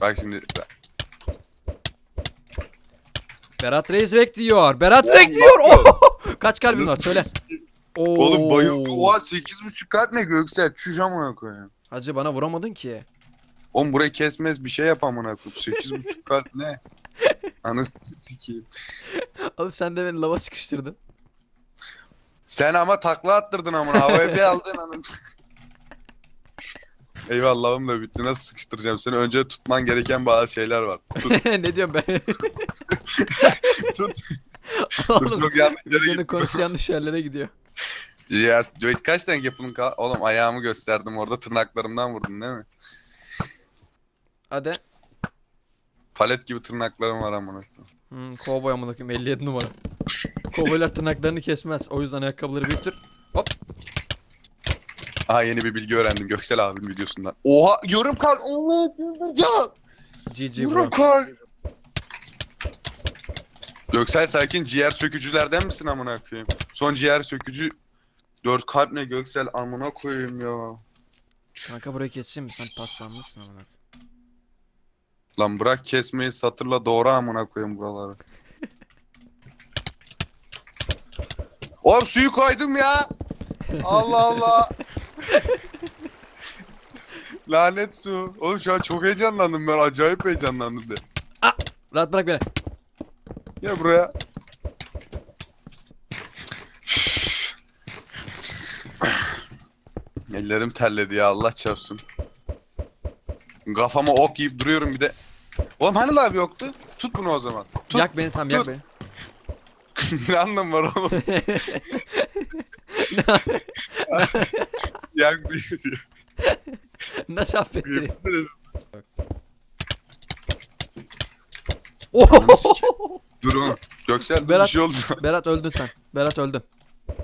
Bak şimdi. Berat Reis rek diyor. Berat Oğlum, rek diyor. Oh! Kaç kalbin var söyle. Oo. Oğlum bayıldı. Oha 8.5 kalp ne Göksel? Çüş amına koyayım. Hacı bana vuramadın ki. Oğlum burayı kesmez bir şey yap amına koyayım. 8.5 kalp ne? Anasını sikeyim. Oğlum sen de beni lava sıkıştırdın. Sen ama takla attırdın amına. Havaya bir aldın anasını. Eyvallahım da bitti. Nasıl sıkıştıracağım seni? Önce tutman gereken bazı şeyler var. Tut, ne diyorum ben? tut. Dur Oğlum çok yere videonun gittim. konusu yanlış yerlere gidiyor. Ya kaç tane yapılın kal? Oğlum ayağımı gösterdim orada tırnaklarımdan vurdun değil mi? Hadi. Palet gibi tırnaklarım var amına. koyayım. Hmm, kovboy amına koyayım 57 numara. Kovboylar tırnaklarını kesmez. O yüzden ayakkabıları büyüktür. Aha yeni bir bilgi öğrendim Göksel abinin videosundan. Oha yorum kal. Oha ya. GG Yorum kal. Göksel Sakin ciğer sökücülerden misin amına koyayım? Son ciğer sökücü 4 kalp ne Göksel amına koyayım ya. Kanka burayı keseyim mi? Sen paslanmışsın amına. Lan bırak kesmeyi satırla doğru amına koyayım buraları. Oğlum suyu koydum ya. Allah Allah. Lanet su. Oğlum şu an çok heyecanlandım ben. Acayip heyecanlandım de. Rahat bırak beni. Gel buraya. Ellerim terledi ya Allah çarpsın. Kafama ok yiyip duruyorum bir de. Oğlum hani lav yoktu? Tut bunu o zaman. Tut. Yak beni tam yak beni. ne anlamı var oğlum? Bir diyor. Nasıl affettireyim? Dur oğlum. Göksel dur bir Berat- şey oldu. Berat öldün sen. Berat öldün.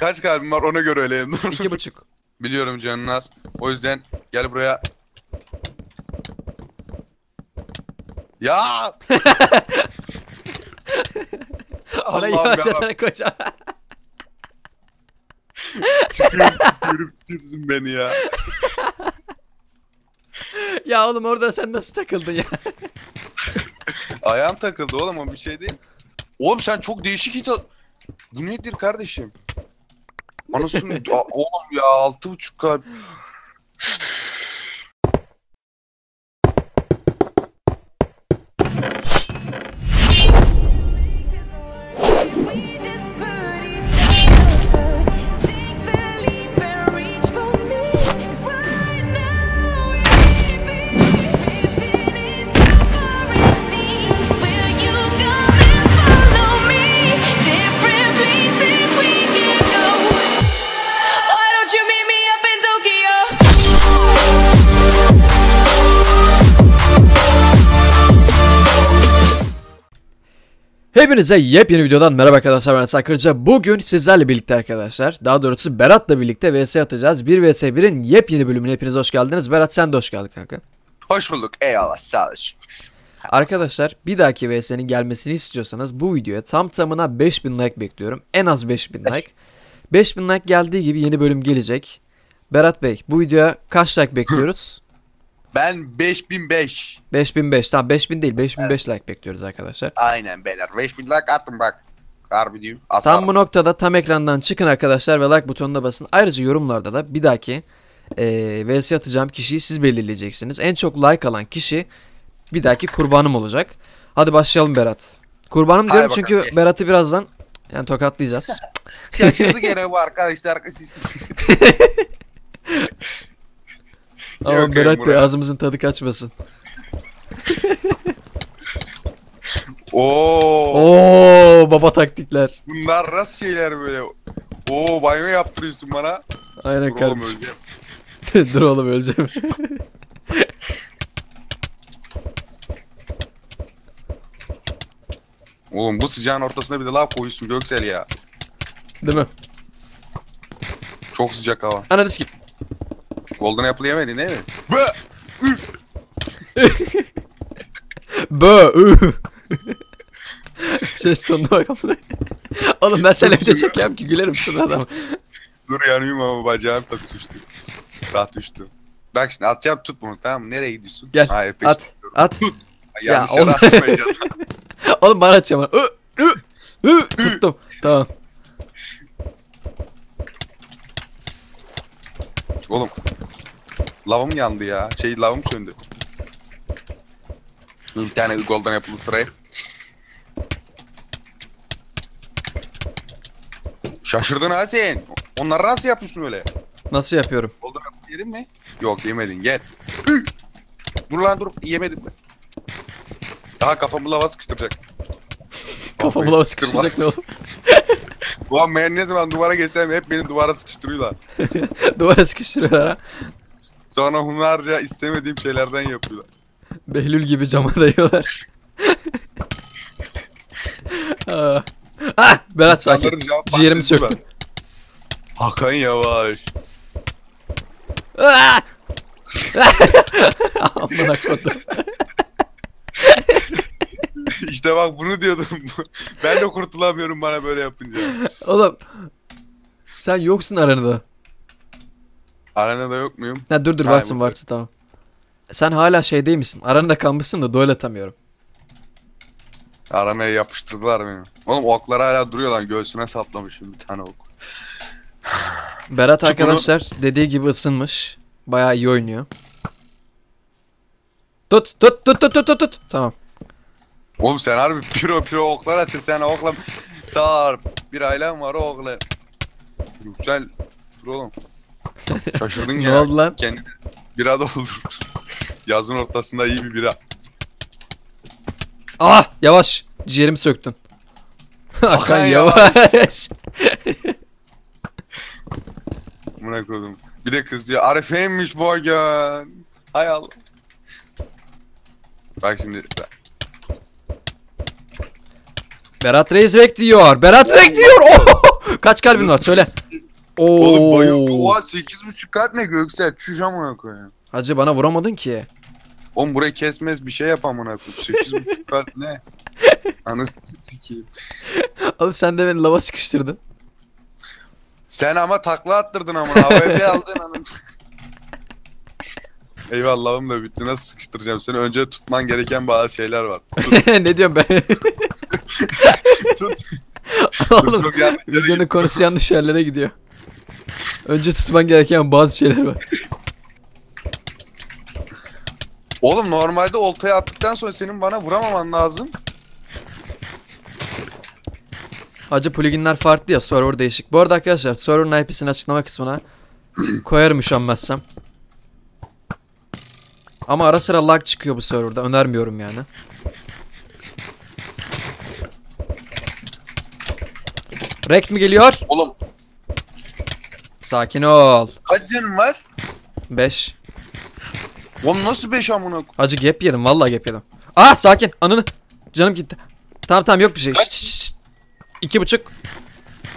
Kaç kalbim var ona göre öleyim. Dur. İki buçuk. Biliyorum canın az. O yüzden gel buraya. Ya! Orayı yavaşlatarak koyacağım. Çıkıyorum, çıkıyorum, çıkıyorsun beni ya. ya oğlum orada sen nasıl takıldın ya? Ayağım takıldı oğlum o bir şey değil. Oğlum sen çok değişik hit Bu nedir kardeşim? Anasını oğlum ya altı buçuk kalp. Hepinize yepyeni videodan merhaba arkadaşlar ben Sakırca. Bugün sizlerle birlikte arkadaşlar, daha doğrusu Berat'la birlikte VS atacağız. 1 vs 1'in yepyeni bölümüne hepiniz hoş geldiniz. Berat sen de hoş geldin kanka. Hoş bulduk. Eyvallah sağ. Arkadaşlar bir dahaki VS'nin gelmesini istiyorsanız bu videoya tam tamına 5000 like bekliyorum. En az 5000 like. 5000 like geldiği gibi yeni bölüm gelecek. Berat Bey bu videoya kaç like bekliyoruz? Ben 5005. 5005 tamam 5000 değil 5005 like bekliyoruz arkadaşlar. Aynen beyler. 5000 like attım bak. Harbi diyorum. Asar. Tam bu noktada tam ekrandan çıkın arkadaşlar ve like butonuna basın. Ayrıca yorumlarda da bir dahaki eee VS atacağım kişiyi siz belirleyeceksiniz. En çok like alan kişi bir dahaki kurbanım olacak. Hadi başlayalım Berat. Kurbanım Hadi diyorum bakalım, çünkü. Berat'ı birazdan yani tokatlayacağız. Şaşırdı gene bu arkadaşlar. Ama Yok, Berat Bey Murat. ağzımızın tadı kaçmasın. Oo, Oo baba taktikler. bunlar nasıl şeyler böyle? Oo banyo yaptırıyorsun bana. Aynen Dur oğlum kardeşim. öleceğim. Dur oğlum öleceğim. Oğlum bu sıcağın ortasına bir de lav koyuyorsun Göksel ya. Değil mi? Çok sıcak hava. Ananı sikeyim. Golden Apple yemedin değil mi? Bö. ü. Ses tonuna bak amına. Oğlum ben seninle video çekeyim ki gülerim şuna adam. Dur yanıyorum ama bacağım tabii düştü. Rahat düştü. Bak şimdi atacağım tut bunu tamam mı? Nereye gidiyorsun? Gel, Ha, F5 at. At. Yanlış Ya, yere onu- atmayacağım. Oğlum bana atacağım. Ö, ö, ö. Tuttum. Tamam. Oğlum. Lavım yandı ya. Şey lavım söndü. Bir tane golden apple sıraya. Şaşırdın ha sen. Onları nasıl yapıyorsun öyle? Nasıl yapıyorum? Golden apple yedin mi? Yok yemedin gel. Üh! Dur lan dur yemedim ben. Daha kafamı lava sıkıştıracak. Kafamı lava sıkıştırma. sıkışacak ne oğlum? Ulan ben ne zaman duvara geçsem hep beni duvara sıkıştırıyorlar. Duvara sıkıştırıyorlar ha. Sonra hunharca istemediğim şeylerden yapıyorlar. Behlül gibi cama dayıyorlar. ah. Berat sakin. Ciğerimi var. Hakan Yavaş. Ah! Amına kodum. işte bak bunu diyordum. ben de kurtulamıyorum bana böyle yapınca. Oğlum. Sen yoksun aranada. Arenada yok muyum? Ha dur dur Hayır, varsın varsın tamam. Sen hala şey değil misin? Aranada kalmışsın da duel atamıyorum. Aramaya yapıştırdılar beni. Oğlum oklar hala duruyor lan. Göğsüne saplamışım bir tane ok. Berat Çık bunu- arkadaşlar dediği gibi ısınmış. Bayağı iyi oynuyor. Tut tut tut tut tut tut tut. Tamam. Oğlum sen harbi piro piro oklar atır. Sen okla sağır. Bir ailem var o okla. Yüksel. Dur oğlum. Şaşırdın Ne ya. oldu lan? Kendini bira doldur. Yazın ortasında iyi bir bira. Ah yavaş. Ciğerimi söktün. Hakan yavaş. Buna koydum. Bir de kız diyor Arife'ymiş bu gün. Hay Allah. Bak şimdi. Berat Reis rek diyor. Berat rek diyor. Oh! Kaç kalbin var söyle. Oğlum bayıldı. Oo. Oha 8.5 kalp ne Göksel? Çüş amına koyayım. Hacı bana vuramadın ki. Oğlum burayı kesmez bir şey yap amına koyayım. 8.5 kalp ne? Anasını sikeyim. Oğlum sen de beni lava sıkıştırdın. Sen ama takla attırdın amına. Havaya bir aldın anasını. Eyvallahım da bitti. Nasıl sıkıştıracağım seni? Önce tutman gereken bazı şeyler var. Tut, ne diyorum ben? tut. Oğlum Çok yanlış yere videonun gittim. konusu yanlış yerlere gidiyor. Önce tutman gereken bazı şeyler var. Oğlum normalde oltaya attıktan sonra senin bana vuramaman lazım. Hacı pluginler farklı ya server değişik. Bu arada arkadaşlar server'ın IP'sini açıklama kısmına koyarım üşenmezsem. Ama ara sıra lag çıkıyor bu serverda. Önermiyorum yani. Rekt mi geliyor? Oğlum Sakin ol. kaç canın var? 5. Oğlum nasıl 5 amına koyayım? Hacı gap yedim. Vallahi gap yedim. Ah sakin. Ananı. Canım gitti. Tamam tamam yok bir şey. Şşt, şşt, şşt. İki buçuk.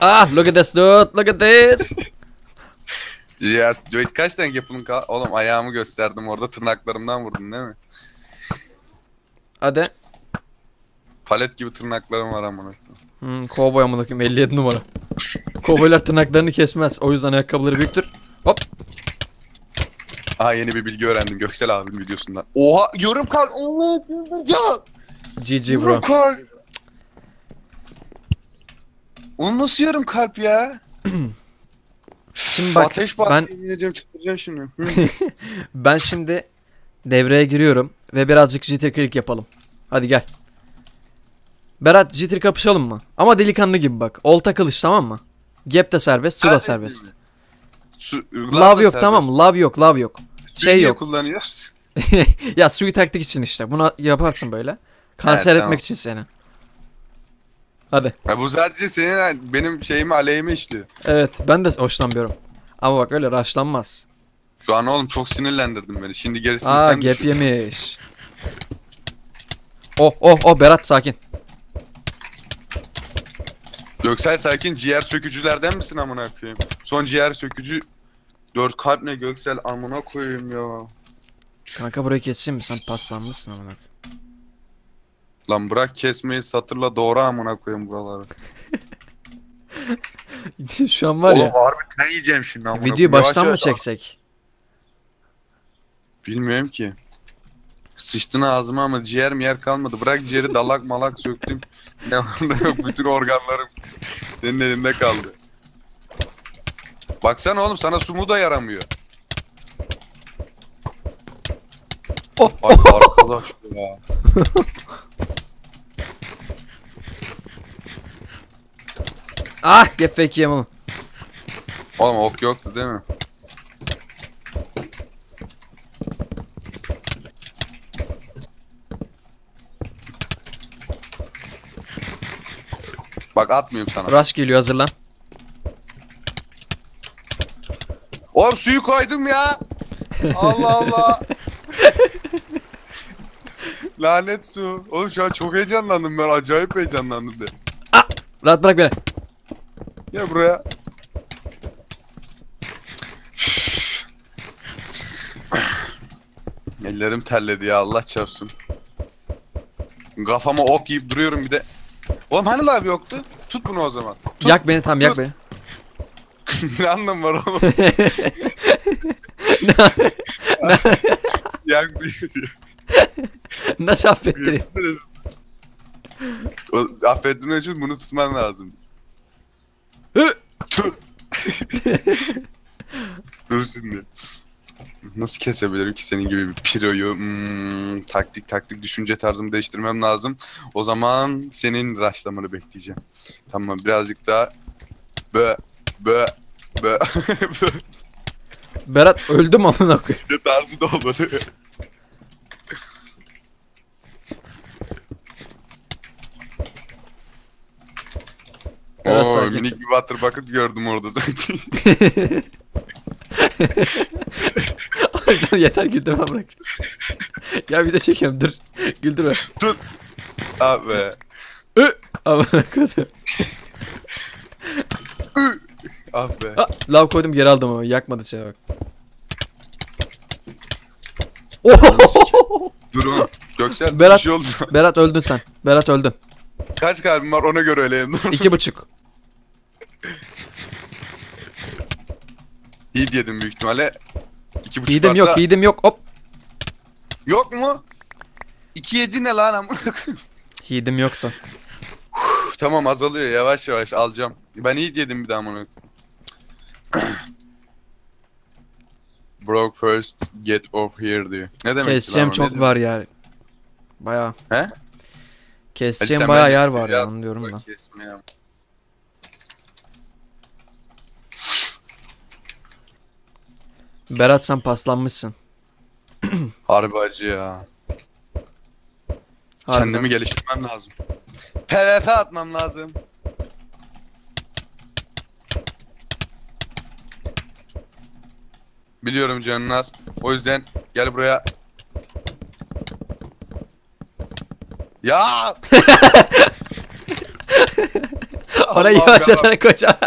Ah look at this dude. Look at this. Ya wait kaç tane yapının kal? Oğlum ayağımı gösterdim orada tırnaklarımdan vurdun değil mi? Hadi. Palet gibi tırnaklarım var amına. koyayım. Hmm, kovboy amına koyayım 57 numara. Kovboylar tırnaklarını kesmez. O yüzden ayakkabıları büyüktür. Hop. Aha yeni bir bilgi öğrendim Göksel abinin videosundan. Oha yorum kalp. Oha ya. GG Yorum bro. kalp. Oğlum nasıl yarım kalp ya? Şimdi bak Ateş ben ediyorum çıldıracağım şimdi. Ben şimdi devreye giriyorum ve birazcık jitter click yapalım. Hadi gel. Berat jitter kapışalım mı? Ama delikanlı gibi bak. Olta kılıç tamam mı? Gap de serbest, su da Hadi. serbest. Su, Love yok tamam mı? Love yok, love yok. Şey yok. kullanıyoruz. ya suyu taktik için işte. Bunu yaparsın böyle. Kanser Evet, etmek tamam. için seni. Hadi. Ya bu sadece senin benim şeyimi aleyhime işliyor. Evet ben de hoşlanmıyorum. Ama bak öyle raşlanmaz. Şu an oğlum çok sinirlendirdin beni. Şimdi gerisini Aa sen gap düşün. yemiş. Oh oh oh Berat sakin. Göksel Sakin ciğer sökücülerden misin amına koyayım? Son ciğer sökücü 4 kalp ne Göksel amına koyayım ya. Kanka burayı keseyim mi? Sen paslanmışsın amına. Lan bırak kesmeyi satırla doğru amına koyayım buraları. Şu an var ya. Oğlum harbi ten yiyeceğim şimdi amına Videoyu koyayım. baştan mı çeksek? Bilmiyorum ki. Sıçtın ağzıma ama ciğer mi yer kalmadı. Bırak ciğeri dalak malak söktüm. Ne bütün organlarım senin elinde kaldı. Baksana oğlum sana su mu da yaramıyor. Oh. Ay arkadaş ya. Ah gefek yem onu. Oğlum ok yoktu değil mi? Bak atmıyorum sana. Rush geliyor hazırlan. Oğlum suyu koydum ya. Allah Allah. Lanet su. Oğlum şu an çok heyecanlandım ben. Acayip heyecanlandım de. Rahat bırak beni. Gel buraya. Ellerim terledi ya Allah çarpsın. Kafama ok yiyip duruyorum bir de. Oğlum hani lav yoktu? Tut bunu o zaman. Tut. Yak beni tamam yak Dur. beni. ne anlamı var oğlum? Yak bir diyor. Nasıl affettireyim? O, affettirmek için bunu tutman lazım. Hı! Tut. Dur şimdi. Nasıl kesebilirim ki senin gibi bir piroyu? Hmm, taktik taktik düşünce tarzımı değiştirmem lazım. O zaman senin raşlamanı bekleyeceğim. Tamam birazcık daha bö bö bö Berat öldüm amına koyayım. tarzı da olmadı. Evet, Oo, minik bir water bucket gördüm orada sanki. Yeter güldürme bırak. ya bir de çekiyorum dur. Güldürme. Tut. Abi. Hı! Amına koydum. Abi. Ah, lav koydum geri aldım ama yakmadı şey bak. Ohohoho! Durun. Göksel Berat- bir şey oldu. Berat öldün sen. Berat öldün. Kaç kalbim var ona göre öleyim. Dur. İki buçuk. Heat yedim büyük ihtimalle. İki buçuk Yiğidim varsa- yok, yiğidim yok. Hop. Yok mu? İki yedi ne lan amına koyayım? Yiğidim yoktu. Tamam azalıyor yavaş yavaş alacağım. Ben heat yedim bir daha amına. Broke first, get off here diyor. Ne demek ki Keseceğim lan o? çok var ya. Baya. He? Keseceğim baya yer var ya, ya anlıyorum da. kesme Berat sen paslanmışsın. Harbi acı ya. Harbiden. Kendimi geliştirmem lazım. PvP atmam lazım. Biliyorum canın az. O yüzden gel buraya. Ya! Orayı yavaşlatarak koca.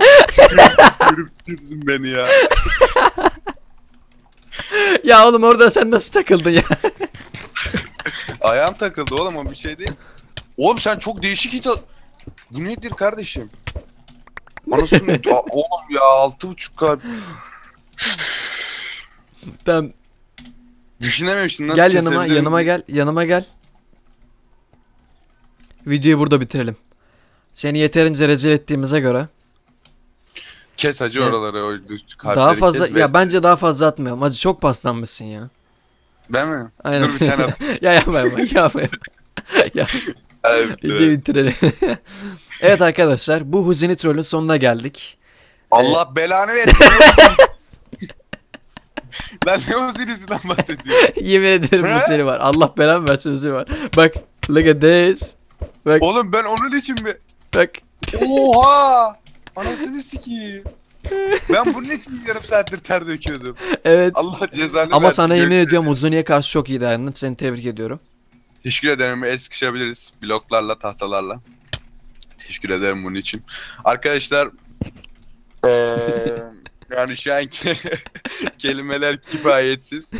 Yürüp dursun beni ya. ya oğlum orada sen nasıl takıldın ya? Ayağım takıldı oğlum o bir şey değil. Oğlum sen çok değişik hit Bu nedir kardeşim? Anasını Aa, oğlum ya altı buçuk kalp. tamam. Düşünememiştim nasıl Gel yanıma, kesebilirim yanıma gel, yanıma gel. Videoyu burada bitirelim. Seni yeterince rezil ettiğimize göre Kes hacı Evet. oraları o kalpleri daha fazla kes ve- ya bence daha fazla atmayalım. Hacı çok paslanmışsın ya. Ben mi? Aynen. Dur bir tane at. ya yapma yapma yapma. ya videoyu bitirelim. evet arkadaşlar bu Huzini Troll'ün sonuna geldik. Allah belanı versin. Lan ne uzunisinden bahsediyorsun? Yemin ederim bu seni var. Allah belanı versin seni var. Bak look at this. Bak Oğlum ben onun için mi? bak. Oha! Anasını sikeyim. Ben bunun için yarım saattir ter döküyordum. Evet. Allah cezanı Ama versin, sana yemin Göksel. ediyorum Uzuni'ye karşı çok iyi dayandın. Seni tebrik ediyorum. Teşekkür ederim. El sıkışabiliriz. Bloklarla, tahtalarla. Teşekkür ederim bunun için. Arkadaşlar eee, yani şu an ke- kelimeler kifayetsiz.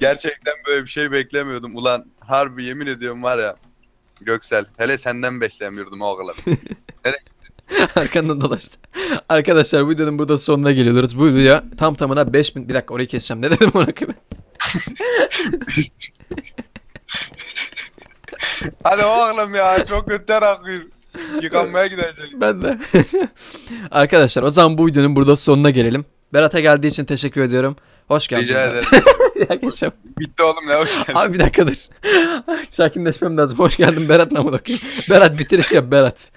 Gerçekten böyle bir şey beklemiyordum. Ulan harbi yemin ediyorum var ya Göksel hele senden beklemiyordum oğlum. Arkandan dolaştı. Arkadaşlar bu videonun burada sonuna geliyoruz. Bu video tam tamına 5000 bir dakika orayı keseceğim. Ne dedim ona koyayım? Hadi oğlum ya çok kötü akıyor. Yıkanmaya gidecek. Ben de. Arkadaşlar o zaman bu videonun burada sonuna gelelim. Berat'a geldiği için teşekkür ediyorum. Hoş geldin. Rica ederim. Ya geçeceğim. Bitti oğlum ne hoş geldin. Abi bir dakika dur. Sakinleşmem lazım. Hoş geldin Berat namı okuyayım. Berat bitiriş yap Berat.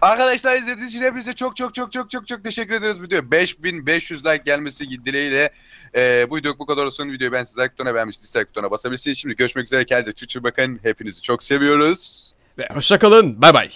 Arkadaşlar izlediğiniz için hepinize çok çok çok çok çok çok teşekkür ederiz. Video 5500 like gelmesi dileğiyle e, bu video bu kadar olsun. Videoyu ben size like butonuna beğenmiş dislike butonuna basabilirsiniz. Şimdi görüşmek üzere. Kendinize çok çok bakın. Hepinizi çok seviyoruz. Ve hoşçakalın. Bay bay.